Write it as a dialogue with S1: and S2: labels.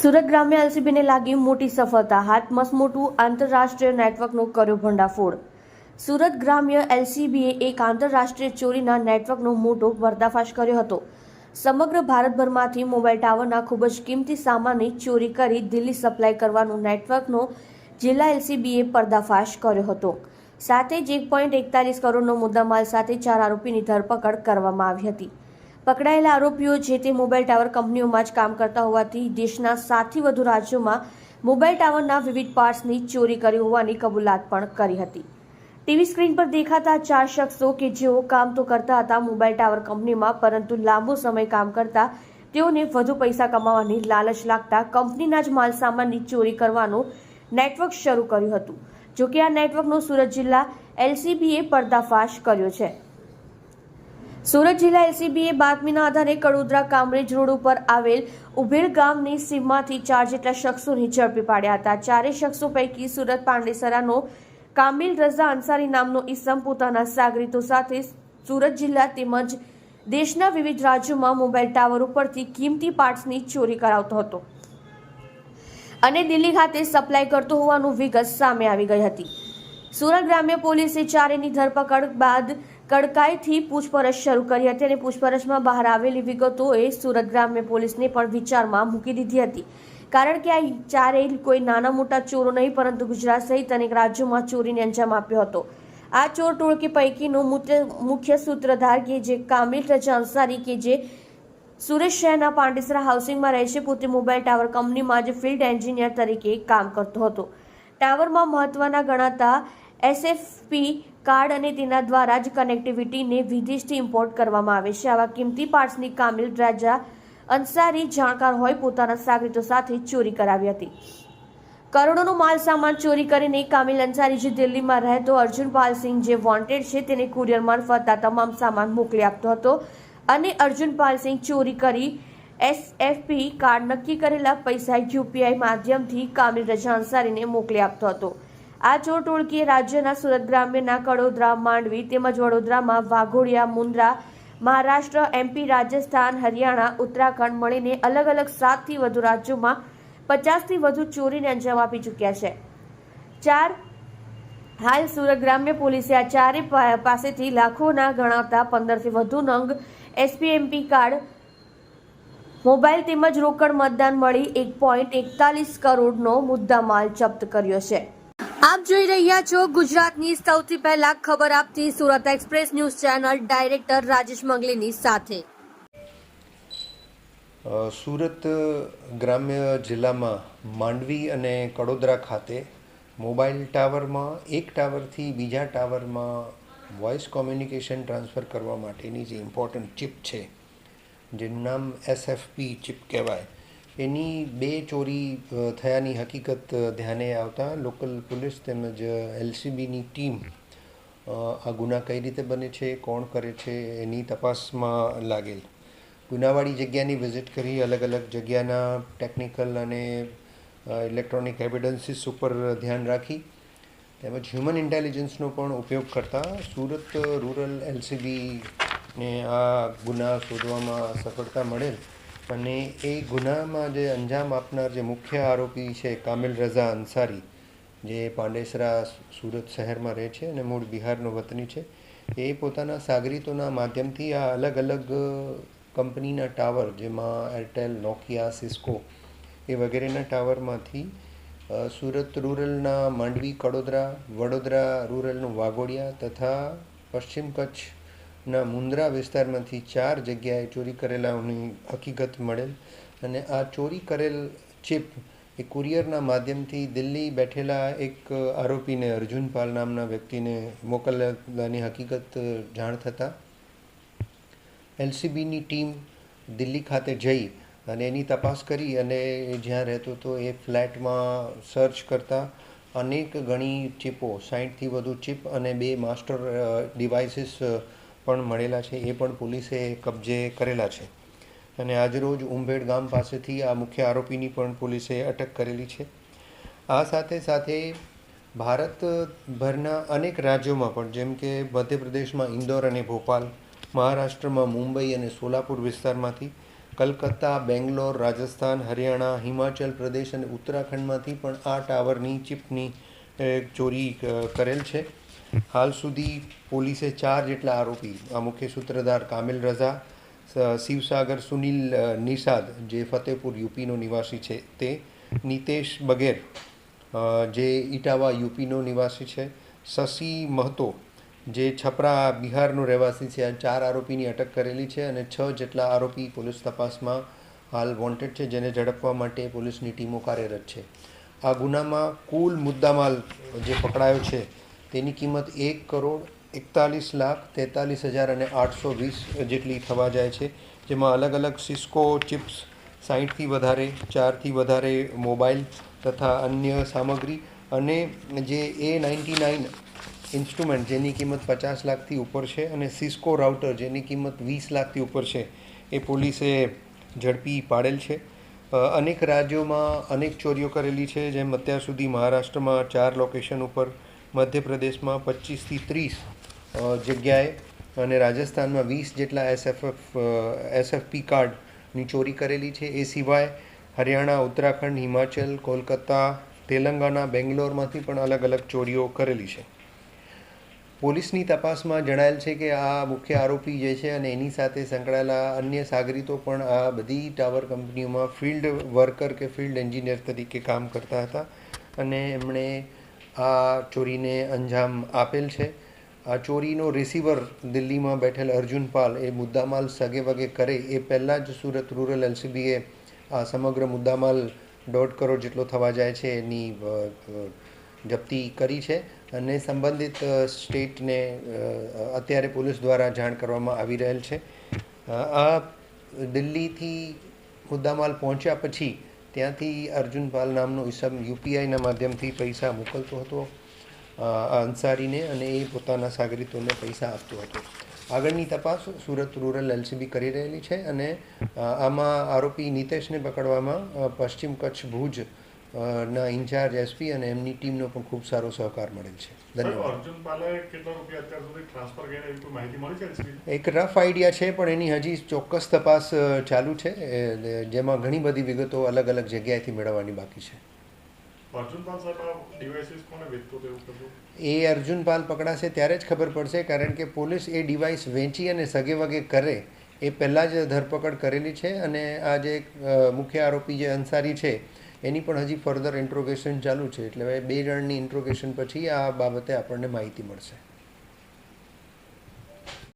S1: સુરત ગ્રામ્ય એલસીબીને લાગી મોટી સફળતા. હાથ મસમોટું આંતરરાષ્ટ્રીય નેટવર્કનો કર્યો ભંડાફોડ. સુરત ગ્રામ્ય એલસીબીએ એક આંતરરાષ્ટ્રીય ચોરીના નેટવર્કનો મોટો પર્દાફાશ કર્યો હતો. સમગ્ર ભારતભરમાંથી મોબાઈલ ટાવરના ખૂબ જ કિંમતી સામાનની ચોરી કરી દિલ્હી સપ્લાય કરવાનું નેટવર્કનો જિલ્લા એલસીબીએ પર્દાફાશ કર્યો હતો. સાથે જ એક પોઈન્ટ એકતાલીસ કરોડનો મુદ્દામાલ સાથે ચાર આરોપીની ધરપકડ કરવામાં આવી હતી. પકડાયેલા આરોપીઓ જે તે મોબાઈલ ટાવર કંપનીઓમાં જ કામ કરતા હોવાથી દેશના સાતથી વધુ રાજ્યોમાં મોબાઈલ ટાવરના વિવિધ પાર્ટ્સની ચોરી કરી હોવાની કબૂલાત પણ કરી હતી. ટીવી સ્ક્રીન પર દેખાતા ચાર શખ્સો કે જેઓ કામ તો કરતા હતા મોબાઈલ ટાવર કંપનીમાં, પરંતુ લાંબો સમય કામ કરતા તેઓને વધુ પૈસા કમાવાની લાલચ લાગતા કંપનીના જ માલ સામાનની ચોરી કરવાનું નેટવર્ક શરૂ કર્યું હતું, જોકે આ નેટવર્કનો સુરત જિલ્લા એલસીબીએ પર્દાફાશ કર્યો છે. સુરત જિલ્લા એલસીબીએ બાતમીના આધારે કડોદરા કામરેજ રોડ ઉપર આવેલ ઉભેર ગામની સીમમાંથી ચાર જેટલા શખ્સોને ઝડપી પાડ્યા હતા. ચારેય શખ્સો પૈકી સુરત પાંડેસરાનો કામિલ રઝા અંસારી નામનો ઈસમ પોતાના સાગરીતો સાથે સુરત જિલ્લા તેમજ દેશના વિવિધ રાજ્યોમાં મોબાઈલ ટાવર ઉપરથી કિંમતી પાર્ટ્સની ચોરી કરાવતો હતો અને દિલ્હી ખાતે સપ્લાય કરતો હોવાનું વિગત સામે આવી ગઈ હતી. સુરત ગ્રામ્ય પોલીસે ચારેની ધરપકડ બાદ કડકાઈથી પૂછપરછ શરૂ કરી હતી અને પૂછપરછમાં બહાર આવેલી વિગતોએ સુરત ગ્રામ્ય પોલીસને પણ વિચારમાં મૂકી દીધી હતી. કારણ કે આ ચારેય કોઈ નાના મોટા ચોરો નહીં, પરંતુ ગુજરાત સહિત અનેક રાજ્યોમાં ચોરીને અંજામ આપ્યો હતો. આ ચોર ટોળકી પૈકીનો મુખ્ય સૂત્રધાર કે જે કામિલ રજા અંસારી કે જે સુરત શહેરના પાંડેસરા હાઉસિંગમાં રહે છે, પોતે મોબાઈલ ટાવર કંપનીમાં જ ફિલ્ડ એન્જિનિયર તરીકે કામ કરતો હતો. ટાવરમાં મહત્વના ગણાતા એસએફપી કાર્ડ અને તેના દ્વારા જ કનેક્ટિવિટીને વિદેશથી ઇમ્પોર્ટ કરવામાં આવે છે. આવા કિંમતી પાર્ટ્સની કામિલ રાજા અંસારી જાણકાર હોય પોતાના સાગરીતો સાથે ચોરી કરાવી હતી. કરોડોનો માલ સામાન ચોરી કરીને કામિલ અંસારી જે દિલ્હીમાં રહેતો અર્જુન પાલસિંહ જે વોન્ટેડ છે તેને કુરિયર મારફત આ તમામ સામાન મોકલી આપતો હતો અને અર્જુન પાલસિંહ ચોરી કરી એસએફપી કાર્ડ નક્કી કરેલા પૈસા યુપીઆઈ માધ્યમથી કામિલ રજા અંસારીને મોકલી આપતો હતો. આ ચોર ટોળકીએ રાજ્યના સુરત ગ્રામ્યના કડોદરા, માંડવી તેમજ વડોદરામાં વાઘોડિયા, મુન્દ્રા, મહારાષ્ટ્ર, એમપી, રાજસ્થાન, હરિયાણા, ઉત્તરાખંડ મળીને અલગ અલગ સાતથી વધુ રાજ્યોમાં પચાસથી વધુ ચોરીને અંજામ આપી ચૂક્યા છે. ચાર હાલ સુરત ગ્રામ્ય પોલીસે આ ચારે પાસેથી લાખોના ગણાતા પંદરથી વધુ નંગ એસપીએમપી કાર્ડ, મોબાઈલ તેમજ રોકડ મતદાન મળી એક પોઈન્ટ એકતાલીસ કરોડનો મુદ્દામાલ જપ્ત કર્યો છે. આપ જોઈ રહ્યા છો ગુજરાતની સૌથી પહેલા ખબર આપતી Surat express news channel director Rajesh મંગલીની સાથે.
S2: સુરત ગ્રામ્ય જિલ્લામાં માંડવી અને કડોદરા ખાતે મોબાઈલ ટાવરમાં, એક ટાવરથી બીજા ટાવરમાં વોઇસ કોમ્યુનિકેશન ટ્રાન્સફર કરવા માટેની જે ઇમ્પોર્ટન્ટ ચિપ છે, જેનું નામ એસએફપી ચિપ કહેવાય એની બે ચોરી થયાની હકીકત ધ્યાને આવતા લોકલ પોલીસ તેમજ એલસીબીની ટીમ આ ગુના કઈ રીતે બને છે, કોણ કરે છે, એની તપાસમાં લાગેલ. ગુનાવાળી જગ્યાની વિઝિટ કરી અલગ અલગ જગ્યાના ટેકનિકલ અને ઇલેક્ટ્રોનિક એવિડન્સીસ ઉપર ધ્યાન રાખી. તેમજ હ્યુમન ઇન્ટેલિજન્સનો પણ ઉપયોગ કરતા સુરત રૂરલ એલસીબીને આ ગુના શોધવામાં સફળતા મળેલ. અને એ ગુનામાં જે અંજામ આપનાર જે મુખ્ય આરોપી છે, કામિલ રઝા અંસારી, જે પાંડેસરા સુરત શહેરમાં રહે છે અને મૂળ બિહારનો વતની છે, એ પોતાના સાગરીતોના માધ્યમથી આ અલગ અલગ કંપનીના ટાવર, જેમાં એરટેલ, નોકિયા, સિસ્કો એ વગેરેના ટાવરમાંથી સુરત રૂરલના માંડવી, કડોદરા, વડોદરા રૂરલનું વાઘોડિયા તથા પશ્ચિમ કચ્છના મુન્દ્રા વિસ્તારમાંથી ચાર જગ્યાએ ચોરી કરેલાઓની હકીકત મળેલ અને આ ચોરી કરેલ ચિપ એ કુરિયરના માધ્યમથી દિલ્હી બેઠેલા એક આરોપીને અર્જુન પાલ નામના વ્યક્તિને મોકલવાની હકીકત જાણ થતાં એલસીબીની ટીમ દિલ્હી ખાતે જઈ અને એની તપાસ કરી અને જ્યાં રહેતો હતો એ ફ્લેટમાં સર્ચ કરતા અનેક ગણી ચીપો સાહીઠથી વધુ ચીપ અને બે માસ્ટર ડિવાઇસીસ પણ મળેલા છે, એ પણ પોલીસે કબજે કરેલા છે. અને આજરોજ ઉંભેડ ગામ પાસેથી આ મુખ્ય આરોપીની પણ પોલીસે અટક કરેલી છે. આ સાથે સાથે ભારતભરના અનેક રાજ્યોમાં પણ, જેમ કે મધ્યપ્રદેશમાં ઇન્દોર અને ભોપાલ, મહારાષ્ટ્રમાં મુંબઈ અને સોલાપુર વિસ્તારમાંથી, કલકત્તા, બેંગ્લોર, રાજસ્થાન, હરિયાણા, હિમાચલ પ્રદેશ અને ઉત્તરાખંડમાંથી પણ આ ટાવરની ચિપની ચોરી કરેલ છે. હાલ સુધી પોલીસે ચાર જેટલા આરોપી, આ મુખ્ય સૂત્રધાર કામિલ રઝા શિવસાગર સુનિલ નિષાદ, જે ફતેપુર યુપીનો નિવાસી છે, તે નિતેશ બગેર જે ઇટાવા યુપીનો નિવાસી છે, શશી મહતો, જે છપરા બિહારનો રહેવાસી છે, આ ચાર આરોપીની અટક કરેલી છે અને છ જેટલા આરોપી પોલીસ તપાસમાં હાલ વોન્ટેડ છે, જેને ઝડપવા માટે પોલીસની ટીમો કાર્યરત છે. આ ગુનામાં કુલ મુદ્દામાલ જે પકડાયો છે તેની કિંમત એક કરોડ એકતાલીસ લાખ તેતાલીસ હજાર અને આઠસો વીસ જેટલી થવા જાય છે. જેમાં અલગ અલગ સિસ્કો, ચિપ્સ સાહીઠથી વધારે, ચારથી વધારે મોબાઈલ તથા અન્ય સામગ્રી અને જે એ નાઇન્ટી નાઇન ઇન્સ્ટ્રુમેન્ટ જેની કિંમત પચાસ લાખથી ઉપર છે અને સિસ્કો રાઉટર જેની કિંમત વીસ લાખથી ઉપર છે, એ પોલીસે ઝડપી પાડેલ છે. અનેક રાજ્યોમાં અનેક ચોરીઓ કરેલી છે. જેમ અત્યાર સુધી મહારાષ્ટ્રમાં ચાર લોકેશન ઉપર મધ્યપ્રદેશમાં પચીસથી ત્રીસ જગ્યાએ અને રાજસ્થાનમાં વીસ જેટલા એસએફએફ એસએફપી કાર્ડની ચોરી કરેલી છે. એ સિવાય હરિયાણા, ઉત્તરાખંડ, હિમાચલ, કોલકાતા, તેલંગાણા, બેંગ્લોરમાંથી પણ અલગ અલગ ચોરીઓ કરેલી છે. પોલીસની તપાસમાં જણાયેલ છે કે આ મુખ્ય આરોપી જે છે અને એની સાથે સંકળાયેલા અન્ય સાગરીતો પણ આ બધી ટાવર કંપનીઓમાં ફિલ્ડ વર્કર કે ફિલ્ડ એન્જિનિયર તરીકે કામ કરતા હતા અને એમણે આ ચોરીને અંજામ આપેલ છે. આ ચોરીનો રિસીવર દિલ્હીમાં બેઠેલ અર્જુન પાલ એ મુદ્દામાલ સગે વગે કરે એ પહેલાં જ સુરત રૂરલ એલસીબીએ આ સમગ્ર મુદ્દામાલ દોઢ કરોડ જેટલો થવા જાય છે એની જપ્તી કરી છે અને સંબંધિત સ્ટેટને અત્યારે પોલીસ દ્વારા જાણ કરવામાં આવી રહેલ છે. આ દિલ્હીથી મુદ્દામાલ પહોંચ્યા પછી ત્યાંથી અર્જુનપાલ નામનો ઈસમ યુપીઆઈના માધ્યમથી પૈસા મોકલતો હતો. અંસારીને અને એ પોતાના સાગરીતોને પૈસા આપતો હતો. આગળની તપાસ સુરત રૂરલ એલસીબી કરી રહેલી છે અને આમાં આરોપી નિતેશને પકડવામાં પશ્ચિમ કચ્છ ભુજ ના ઇન્ચાર્જ એસપી અને એમની ટીમનો પણ ખૂબ સારો સહકાર મળેલ છે. ધન્યવાદ. એક રફ આઈડિયા છે પણ એની હજી ચોક્કસ તપાસ ચાલુ છે. જેમાં ઘણી બધી વિગતો અલગ અલગ જગ્યાએથી મેળવવાની બાકી છે. એ અર્જુન પાલ પકડાશે ત્યારે જ ખબર પડશે કારણ કે પોલીસ એ ડિવાઇસ વેચી અને સગે વગે કરે એ પહેલાં જ ધરપકડ કરેલી છે. અને આ જે મુખ્ય આરોપી જે અંસારી છે એની પણ હજી ફર્ધર ઇન્ટ્રોગેશન ચાલુ છે. એટલે બે જણની ઇન્ટ્રોગેશન પછી આ બાબતે આપણને માહિતી મળશે.